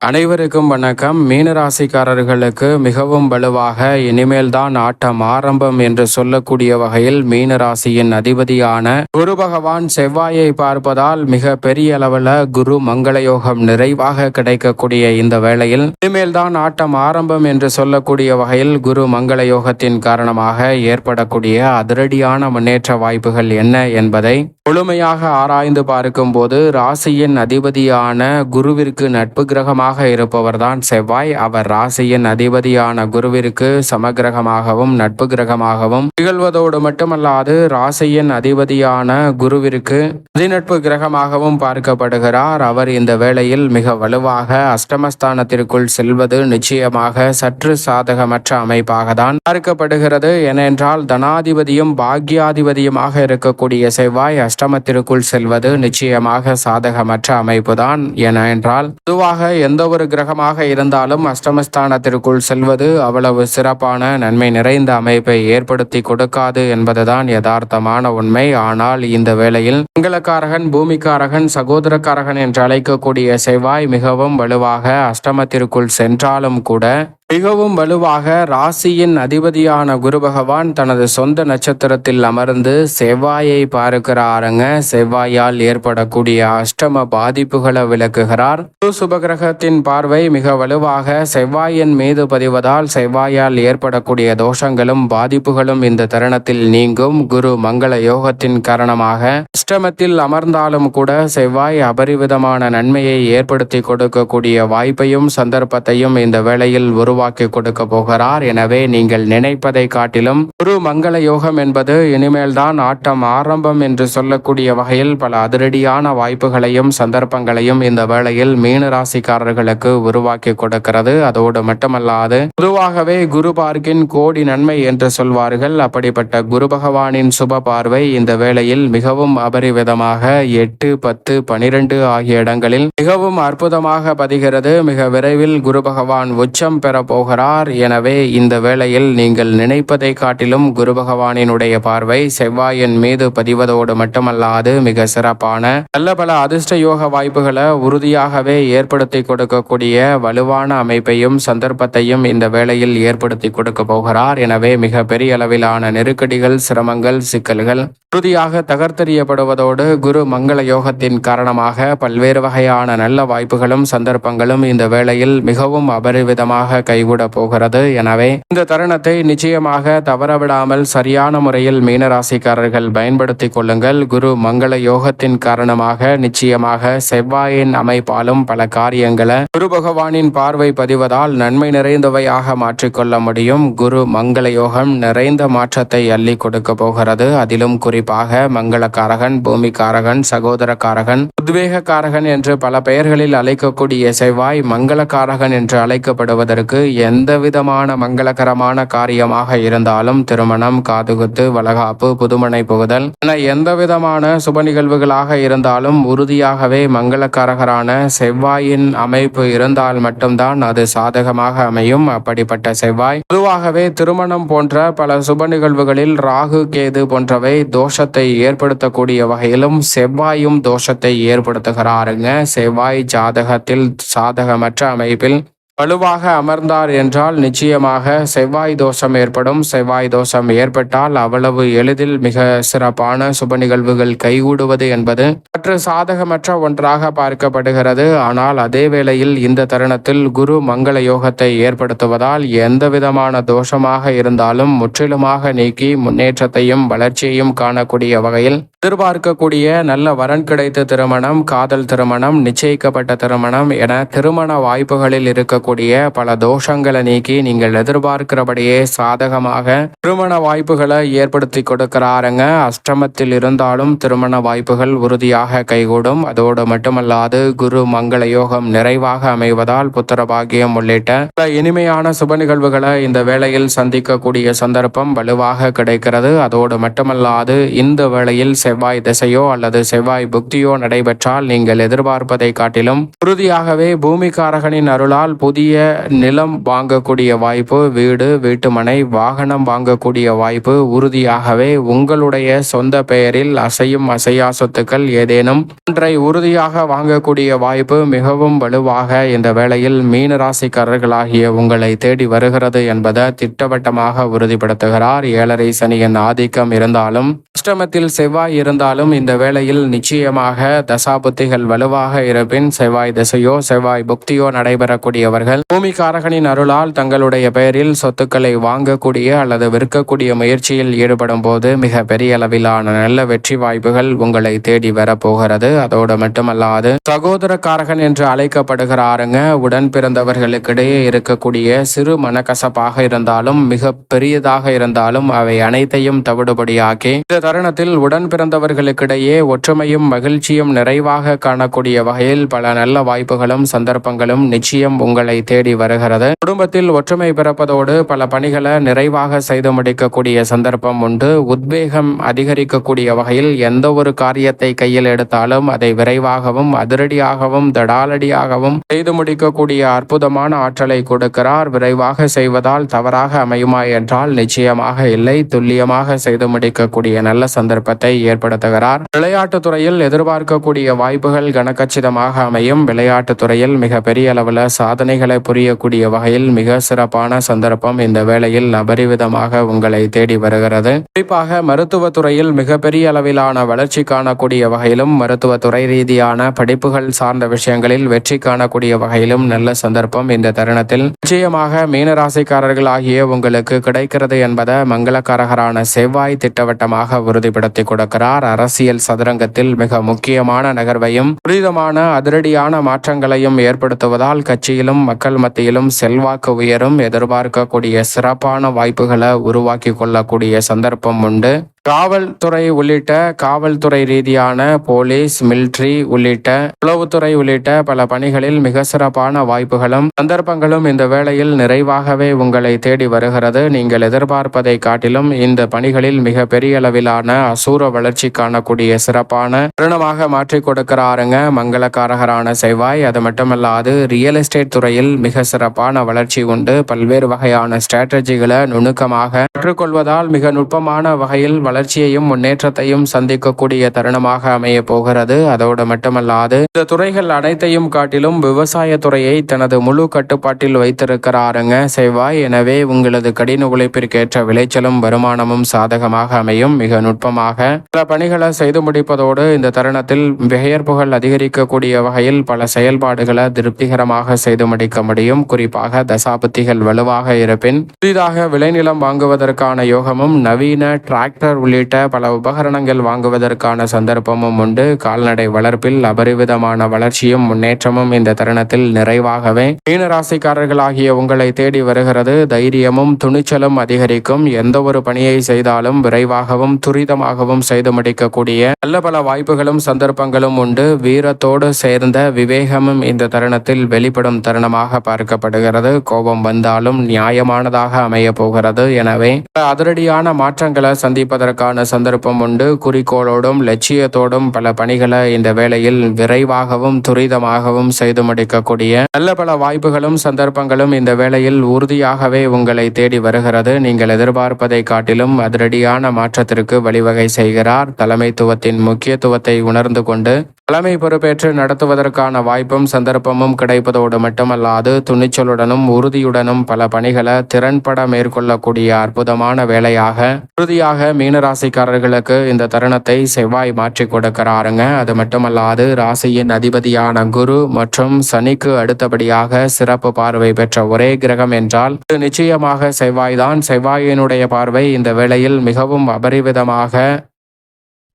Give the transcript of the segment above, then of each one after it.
அனைவருக்கும் வணக்கம். மீனராசிக்காரர்களுக்கு மிகவும் வலுவாக இனிமேல் தான் ஆட்டம் ஆரம்பம் என்று சொல்லக்கூடிய வகையில் மீனராசியின் அதிபதியான குரு பகவான் செவ்வாயை பார்ப்பதால் மிக பெரிய அளவில் குரு மங்களயோகம் நிறைவாக கிடைக்கக்கூடிய இந்த வேளையில் இனிமேல் தான் ஆட்டம் ஆரம்பம் என்று சொல்லக்கூடிய வகையில் குரு மங்களயோகத்தின் காரணமாக ஏற்படக்கூடிய அதிரடியான முன்னேற்ற வாய்ப்புகள் என்ன என்பதை முழுமையாக ஆராய்ந்து பார்க்கும்போது ராசியின் அதிபதியான குருவிற்கு நட்பு கிரகமாக இருப்பவர்தான் செவ்வாய். அவர் ராசியின் அதிபதியான குருவிற்கு சமகிரகமாகவும் நட்பு கிரகமாகவும் திகழ்வதோடு மட்டுமல்லாது ராசியின் அதிபதியான குருவிற்கு அதிநட்பு கிரகமாகவும் பார்க்கப்படுகிறார். அவர் இந்த வேளையில் மிக வலுவாக அஷ்டமஸ்தானத்திற்குள் செல்வது நிச்சயமாக சற்று சாதகமற்ற அமைப்பாக தான் பார்க்கப்படுகிறது. ஏனென்றால் தனாதிபதியும் பாக்யாதிபதியுமாக இருக்கக்கூடிய செவ்வாய் அஷ்டமத்திற்குள் செல்வது நிச்சயமாக சாதகமற்ற அமைப்புதான். என என்றால் பொதுவாக எந்த ஒரு கிரகமாக இருந்தாலும் அஷ்டமஸ்தானத்திற்குள் செல்வது அவ்வளவு சிறப்பான நன்மை நிறைந்த அமைப்பை ஏற்படுத்தி கொடுக்காது என்பதுதான் யதார்த்தமான உண்மை. ஆனால் இந்த வேளையில் மங்களக்காரகன் பூமிக்காரகன் சகோதரக்காரகன் என்று அழைக்கக்கூடிய செவ்வாய் மிகவும் வலுவாக அஷ்டமத்திற்குள் சென்றாலும் கூட மிகவும் வலுவாக ராசியின் அதிபதியான குரு பகவான் தனது சொந்த நட்சத்திரத்தில் அமர்ந்து செவ்வாயை பார்க்கிறாருங்க. செவ்வாயால் ஏற்படக்கூடிய அஷ்டம பாதிப்புகளை விளக்குகிறார். குரு சுபகிரகத்தின் பார்வை மிக வலுவாக செவ்வாயின் மீது பதிவதால் செவ்வாயால் ஏற்படக்கூடிய தோஷங்களும் பாதிப்புகளும் இந்த தருணத்தில் நீங்கும். குரு மங்கள யோகத்தின் காரணமாக அஷ்டமத்தில் அமர்ந்தாலும் கூட செவ்வாய் அபரிவிதமான நன்மையை ஏற்படுத்தி கொடுக்கக்கூடிய வாய்ப்பையும் சந்தர்ப்பத்தையும் இந்த வேளையில் உருவா உருவாக்கி கொடுக்க போகிறார். எனவே நீங்கள் நினைப்பதை காட்டிலும் குரு மங்கள யோகம் என்பது இனிமேல் தான் ஆட்டம் ஆரம்பம் என்று சொல்லக்கூடிய வகையில் பல அதிரடியான வாய்ப்புகளையும் சந்தர்ப்பங்களையும் இந்த வேளையில் மீன ராசிக்காரர்களுக்கு உருவாக்கி கொடுக்கிறது. அதோடு மட்டுமல்லாது பொதுவாகவே குரு பார்க்கின் கோடி நன்மை என்று சொல்வார்கள். அப்படிப்பட்ட குரு பகவானின் சுப பார்வை இந்த வேளையில் மிகவும் அபரிவிதமாக எட்டு பத்து பனிரெண்டு ஆகிய இடங்களில் மிகவும் அற்புதமாக பதிகிறது. மிக விரைவில் குரு பகவான் உச்சம் பெற போகிறார். எனவே இந்த வேளையில் நீங்கள் நினைப்பதை காட்டிலும் குரு பகவானினுடைய பார்வை செவ்வாயின் மீது பதிவதோடு மட்டுமல்லாது மிக சிறப்பான நல்ல பல அதிர்ஷ்ட யோக வாய்ப்புகளை உறுதியாகவே ஏற்படுத்தி கொடுக்கக்கூடிய வலுவான அமைப்பையும் சந்தர்ப்பத்தையும் இந்த வேளையில் ஏற்படுத்தி கொடுக்க போகிறார். எனவே மிக பெரிய அளவிலான நெருக்கடிகள் சிரமங்கள் சிக்கல்கள் உறுதியாக தகர்த்தெறியப்படுவதோடு குரு மங்கள யோகத்தின் காரணமாக பல்வேறு வகையான நல்ல வாய்ப்புகளும் சந்தர்ப்பங்களும் இந்த வேளையில் மிகவும் அபரிவிதமாக கை கைகூட போகிறது எனவே இந்த தருணத்தை நிச்சயமாக தவறவிடாமல் சரியான முறையில் மீனராசிக்காரர்கள் பயன்படுத்தி கொள்ளுங்கள். குரு மங்கள யோகத்தின் காரணமாக நிச்சயமாக செவ்வாயின் அமைப்பாலும் பல காரியங்களை குரு பகவானின் பார்வை பதிவதால் நன்மை நிறைந்தவையாக மாற்றிக்கொள்ள முடியும். குரு மங்கள யோகம் நிறைந்த மாற்றத்தை அள்ளி கொடுக்க போகிறது. அதிலும் குறிப்பாக மங்களக்காரகன் பூமிக்காரகன் சகோதரக்காரகன் உத்வேகக்காரகன் என்று பல பெயர்களில் அழைக்கக்கூடிய செவ்வாய் மங்களக்காரகன் என்று அழைக்கப்படுவதற்கு எந்த விதமான மங்களகரமான காரியமாக இருந்தாலும் திருமணம் காதுகுத்து வளகாப்பு புதுமனை புகுதல் என எந்த விதமான சுப நிகழ்வுகளாக இருந்தாலும் உறுதியாகவே மங்களக்காரகரான செவ்வாயின் அமைப்பு இருந்தால் மட்டும்தான் அது சாதகமாக அமையும். அப்படிப்பட்ட செவ்வாய் பொதுவாகவே திருமணம் போன்ற பல சுப நிகழ்வுகளில் ராகு கேது போன்றவை தோஷத்தை ஏற்படுத்தக்கூடிய வகையிலும் செவ்வாயும் தோஷத்தை ஏற்படுத்துகிறாருங்க. செவ்வாய் ஜாதகத்தில் சாதகமற்ற அமைப்பில் வலுவாக அமர்ந்தார் என்றால் நிச்சயமாக செவ்வாய் தோஷம் ஏற்படும். செவ்வாய் தோஷம் ஏற்பட்டால் அவ்வளவு எளிதில் மிக சிறப்பான சுப நிகழ்வுகள் கைகூடுவது என்பது சற்று சாதகமற்ற ஒன்றாக பார்க்கப்படுகிறது. ஆனால் அதே வேளையில் இந்த தருணத்தில் குரு மங்கள யோகத்தை ஏற்படுத்துவதால் எந்த விதமான தோஷமாக இருந்தாலும் முற்றிலுமாக நீக்கி முன்னேற்றத்தையும் வளர்ச்சியையும் காணக்கூடிய வகையில் எதிர்பார்க்கக்கூடிய நல்ல வரன் கிடைத்த திருமணம் காதல் திருமணம் நிச்சயிக்கப்பட்ட திருமணம் என திருமண வாய்ப்புகளில் இருக்கக்கூடிய பல தோஷங்களை நீக்கி நீங்கள் எதிர்பார்க்கிறபடியே சாதகமாக திருமண வாய்ப்புகளை ஏற்படுத்தி கொடுக்கிறாருங்க. அஷ்டமத்தில் இருந்தாலும் திருமண வாய்ப்புகள் உறுதியாக கைகூடும். அதோடு மட்டுமல்லாது குரு மங்கள யோகம் நிறைவாக அமைவதால் புத்திர பாகியம் உள்ளிட்ட பல இனிமையான சுப நிகழ்வுகளை இந்த வேளையில் சந்திக்கக்கூடிய சந்தர்ப்பம் வலுவாக கிடைக்கிறது. அதோடு மட்டுமல்லாது இந்த வேளையில் செவ்வாய் திசையோ அல்லது செவ்வாய் புக்தியோ நடைபெற்றால் நீங்கள் எதிர்பார்ப்பதை காட்டிலும் உறுதியாகவே பூமிக்காரகனின் அருளால் பூ புதிய நிலம் வாங்கக்கூடிய வாய்ப்பு வீடு வீட்டுமனை வாகனம் வாங்கக்கூடிய வாய்ப்பு உறுதியாகவே உங்களுடைய சொந்த பெயரில் அசையும் அசையா சொத்துக்கள் ஏதேனும் ஒன்றை உறுதியாக வாங்கக்கூடிய வாய்ப்பு மிகவும் வலுவாக இந்த வேளையில் மீனராசிக்காரர்களாகிய உங்களை தேடி வருகிறது என்பதை திட்டவட்டமாக உறுதிப்படுத்துகிறார். ஏழரை சனியின் ஆதிக்கம் இருந்தாலும் அஷ்டமத்தில் செவ்வாய் இருந்தாலும் இந்த வேளையில் நிச்சயமாக தசாபுத்திகள் வலுவாக இருப்பின் செவ்வாய் திசையோ செவ்வாய் புக்தியோ நடைபெறக்கூடியவர் அவர்கள் பூமிக்காரகனின் அருளால் தங்களுடைய பெயரில் சொத்துக்களை வாங்கக்கூடிய அல்லது விற்கக்கூடிய முயற்சியில் ஈடுபடும் போது மிக பெரிய அளவிலான நல்ல வெற்றி வாய்ப்புகள் உங்களை தேடி வரப்போகிறது அதோடு மட்டுமல்லாது சகோதரக்காரகன் என்று அழைக்கப்படுகிறாருங்க உடன் பிறந்தவர்களுக்கிடையே இருக்கக்கூடிய சிறு மனக்கசப்பாக இருந்தாலும் மிக பெரியதாக இருந்தாலும் அவை அனைத்தையும் தவிடுபடியாக்கி இந்த தருணத்தில் உடன் பிறந்தவர்களுக்கிடையே ஒற்றுமையும் மகிழ்ச்சியும் நிறைவாக காணக்கூடிய வகையில் பல நல்ல வாய்ப்புகளும் சந்தர்ப்பங்களும் நிச்சயம் உங்களை தேடி வருகிறது. குடும்பத்தில் ஒற்றுமை பிறப்பதோடு பல பணிகளை நிறைவாக செய்து முடிக்கக்கூடிய சந்தர்ப்பம் உண்டு. உத்வேகம் அதிகரிக்கக்கூடிய வகையில் எந்த ஒரு காரியத்தை கையில் எடுத்தாலும் அதை விரைவாகவும் அதிரடியாகவும் தடாலடியாகவும் செய்து முடிக்கக்கூடிய அற்புதமான ஆற்றலை கொடுக்கிறார். விரைவாக செய்வதால் தவறாக அமையுமா என்றால் நிச்சயமாக இல்லை. துல்லியமாக செய்து முடிக்கக்கூடிய நல்ல சந்தர்ப்பத்தை ஏற்படுத்துகிறார். விளையாட்டுத் துறையில் எதிர்பார்க்கக்கூடிய வாய்ப்புகள் கனக்கச்சிதமாக அமையும். விளையாட்டுத் துறையில் மிக பெரிய அளவில் சாதனைகள் புரியக்கூடிய வகையில் மிக சிறப்பான சந்தர்ப்பம் இந்த வேளையில் அபரிவிதமாக உங்களை தேடி வருகிறது. குறிப்பாக மருத்துவத்துறையில் மிகப்பெரிய அளவிலான வளர்ச்சி காணக்கூடிய வகையிலும் மருத்துவத்துறை ரீதியான படிப்புகள் சார்ந்த விஷயங்களில் வெற்றி காணக்கூடிய வகையிலும் நல்ல சந்தர்ப்பம் இந்த தருணத்தில். நிச்சயமாக மீனராசிக்காரர்கள் ஆகிய உங்களுக்கு கிடைக்கிறது என்பதை மங்களக்காரகரான செவ்வாய் திட்டவட்டமாக உறுதிப்படுத்தி கொடுக்கிறார். அரசியல் சதுரங்கத்தில் மிக முக்கியமான நகர்வையும் துரிதமான அதிரடியான மாற்றங்களையும் ஏற்படுத்துவதால் கட்சியிலும் மக்கள் மத்தியிலும் செல்வாக்கு உயரும் எதிர்பார்க்கக்கூடிய சிறப்பான வாய்ப்புகளை உருவாக்கி கொள்ளக்கூடிய சந்தர்ப்பம் உண்டு. காவல்துறை உள்ளிட்ட காவல்துறை ரீதியான போலீஸ் மிலிட்ரி உள்ளிட்ட உளவுத்துறை உள்ளிட்ட பல பணிகளில் மிக சிறப்பான வாய்ப்புகளும் சந்தர்ப்பங்களும் இந்த வேளையில் நிறைவாகவே உங்களை தேடி வருகிறது. நீங்கள் எதிர்பார்ப்பதை காட்டிலும் இந்த பணிகளில் மிக பெரிய அளவிலான அசூர வளர்ச்சி காணக்கூடிய சிறப்பான தருணமாக மாற்றிக் கொடுக்கிறாருங்க மங்களக்காரகரான செவ்வாய். அது மட்டுமல்லாது ரியல் எஸ்டேட் துறையில் மிக சிறப்பான வளர்ச்சி உண்டு. பல்வேறு வகையான ஸ்ட்ராட்டஜிகளை நுணுக்கமாக கற்றுக்கொள்வதால் மிக நுட்பமான வகையில் வளர்ச்சியையும் முன்னேற்றத்தையும் சந்திக்கக்கூடிய தருணமாக அமைய போகிறது. அதோடு மட்டுமல்லாது இந்த துறைகள் அனைத்தையும் காட்டிலும் விவசாய துறையை தனது முழு கட்டுப்பாட்டில் வைத்திருக்கிறாருங்க செவ்வாய். எனவே உங்களது கடின உழைப்பிற்கேற்ற விளைச்சலும் வருமானமும் சாதகமாக அமையும். மிக நுட்பமாக பல பணிகளை செய்து முடிப்பதோடு இந்த தருணத்தில் பெயர்ப்புகள் அதிகரிக்கக்கூடிய வகையில் பல செயல்பாடுகளை திருப்திகரமாக செய்து முடிக்க முடியும். குறிப்பாக தசாபுத்திகள் வலுவாக இருப்பின் புதிதாக விளைநிலம் வாங்குவதற்கான யோகமும் நவீன டிராக்டர் உள்ளிட்ட பல உபகரணங்கள் வாங்குவதற்கான சந்தர்ப்பமும் உண்டு. கால்நடை வளர்ப்பில் அபரிவிதமான வளர்ச்சியும் முன்னேற்றமும் இந்த தருணத்தில் நிறைவாகவே. மீனராசிக்காரர்களாகிய உங்களை தேடி வருகிறது. தைரியமும் துணிச்சலும் அதிகரிக்கும். எந்த ஒரு பணியை செய்தாலும் விரைவாகவும் துரிதமாகவும் செய்து முடிக்கக்கூடிய நல்ல பல வாய்ப்புகளும் சந்தர்ப்பங்களும் உண்டு. வீரத்தோடு சேர்ந்த விவேகமும் இந்த தருணத்தில் வெளிப்படும் தருணமாக பார்க்கப்படுகிறது. கோபம் வந்தாலும் நியாயமானதாக அமைய போகிறது. எனவே அதிரடியான மாற்றங்களை சந்திப்பதற்கு செய்வதற்கான சந்தர்ப்பம் உண்டு. குறிக்கோளோடும் லட்சியத்தோடும் பல பணிகளை இந்த வேளையில் விரைவாகவும் துரிதமாகவும் செய்து முடிக்கக்கூடிய நல்ல பல வாய்ப்புகளும் சந்தர்ப்பங்களும் இந்த வேளையில் உறுதியாகவே உங்களை தேடி வருகிறது. நீங்கள் எதிர்பார்ப்பதை காட்டிலும் அதிரடியான மாற்றத்திற்கு வழிவகை செய்கிறார். தலைமைத்துவத்தின் முக்கியத்துவத்தை உணர்ந்து கொண்டு தலைமை பொறுப்பேற்று நடத்துவதற்கான வாய்ப்பும் சந்தர்ப்பமும் கிடைப்பதோடு மட்டுமல்லாது துணிச்சலுடனும் உறுதியுடனும் பல பணிகளை திறன்பட மேற்கொள்ளக்கூடிய அற்புதமான வேலையாக உறுதியாக மீன மீனராசிக்காரர்களுக்கு இந்த தருணத்தை செவ்வாய் மாற்றி கொடுக்கிறாருங்க. அது மட்டுமல்லாது ராசியின் அதிபதியான குரு மற்றும் சனிக்கு அடுத்தபடியாக சிறப்பு பார்வை பெற்ற ஒரே கிரகம் என்றால் நிச்சயமாக செவ்வாய்தான். செவ்வாயினுடைய பார்வை இந்த வேளையில் மிகவும் அபரிவிதமாக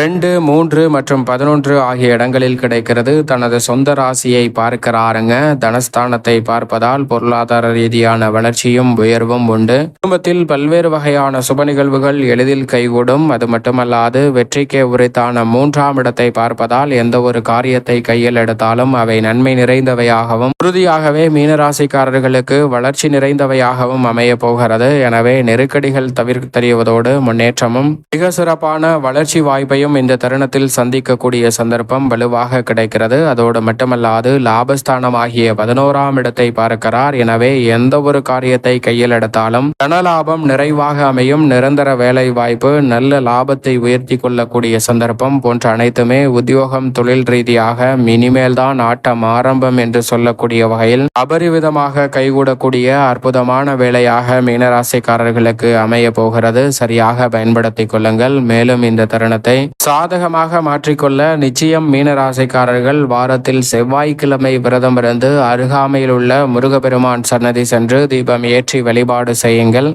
ரெண்டு மூன்று மற்றும் பதினொன்று ஆகிய இடங்களில் கிடைக்கிறது. தனது சொந்த ராசியை பார்க்கிறாருங்க. தனஸ்தானத்தை பார்ப்பதால் பொருளாதார ரீதியான வளர்ச்சியும் உயர்வும் உண்டு. குடும்பத்தில் பல்வேறு வகையான சுப நிகழ்வுகள் எளிதில் கைகூடும். அது மட்டுமல்லாது வெற்றிக்கே உரித்தான மூன்றாம் இடத்தை பார்ப்பதால் எந்த ஒரு காரியத்தை கையில் எடுத்தாலும் அவை நன்மை நிறைந்தவையாகவும் உறுதியாகவே மீனராசிக்காரர்களுக்கு வளர்ச்சி நிறைந்தவையாகவும் அமைய போகிறது. எனவே நெருக்கடிகள் தவிர்த்தறிவதோடு முன்னேற்றமும் மிக சிறப்பான வளர்ச்சி வாய்ப்பையும் யோகத்தையும் இந்த தருணத்தில் சந்திக்கக்கூடிய சந்தர்ப்பம் வலுவாக கிடைக்கிறது. அதோடு மட்டுமல்லாது லாபஸ்தானமாகிய பதினோராம் இடத்தை பார்க்கிறார். எனவே எந்த ஒரு காரியத்தை கையில் எடுத்தாலும் தனலாபம் நிறைவாக அமையும். நிரந்தர வேலை வாய்ப்பு நல்ல லாபத்தை உயர்த்தி கொள்ளக்கூடிய சந்தர்ப்பம் போன்ற அனைத்துமே உத்தியோகம் தொழில் ரீதியாக இனிமேல் தான் ஆட்டம் ஆரம்பம் என்று சொல்லக்கூடிய வகையில் அபரிவிதமாக கைகூடக்கூடிய அற்புதமான வேலையாக மீனராசிக்காரர்களுக்கு அமைய போகிறது. சரியாக பயன்படுத்திக் கொள்ளுங்கள். மேலும் இந்த தருணத்தை சாதகமாக மாற்றிக்கொள்ள நிச்சயம் மீனராசிக்காரர்கள் வாரத்தில் செவ்வாய்க்கிழமை விரதம் இருந்து அருகாமையில் உள்ள முருகப்பெருமான் சன்னதி சென்று தீபம் ஏற்றி வழிபாடு செய்யுங்கள்.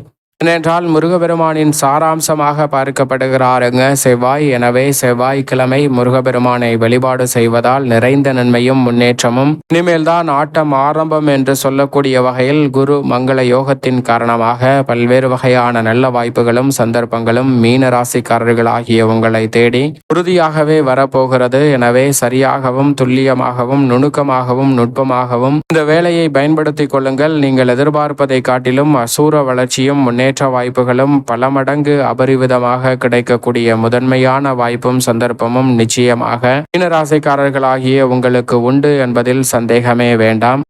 ஏனென்றால் முருகபெருமானின் சாராம்சமாக பார்க்கப்படுகிறாருங்க. செவ்வாய் எனவே செவ்வாய்க்கிழமை முருகபெருமானை வழிபாடு செய்வதால் நிறைந்த நன்மையும் முன்னேற்றமும் இனிமேல்தான் ஆட்டம் ஆரம்பம் என்று சொல்லக்கூடிய வகையில் குரு மங்கள யோகத்தின் காரணமாக பல்வேறு வகையான நல்ல வாய்ப்புகளும் சந்தர்ப்பங்களும் மீன ராசிக்காரர்கள் ஆகிய உங்களை தேடி உறுதியாகவே வரப்போகிறது. எனவே சரியாகவும் துல்லியமாகவும் நுணுக்கமாகவும் நுட்பமாகவும் இந்த வேலையை பயன்படுத்திக் கொள்ளுங்கள். நீங்கள் எதிர்பார்ப்பதை காட்டிலும் அசூர வளர்ச்சியும் முன்னேற்ற வாய்ப்புகளும் பல மடங்கு அபரிவிதமாக கிடைக்கக்கூடிய முதன்மையான வாய்ப்பும் சந்தர்ப்பமும் நிச்சயமாக மீனராசிக்காரர்களாகிய உங்களுக்கு உண்டு என்பதில் சந்தேகமே வேண்டாம்.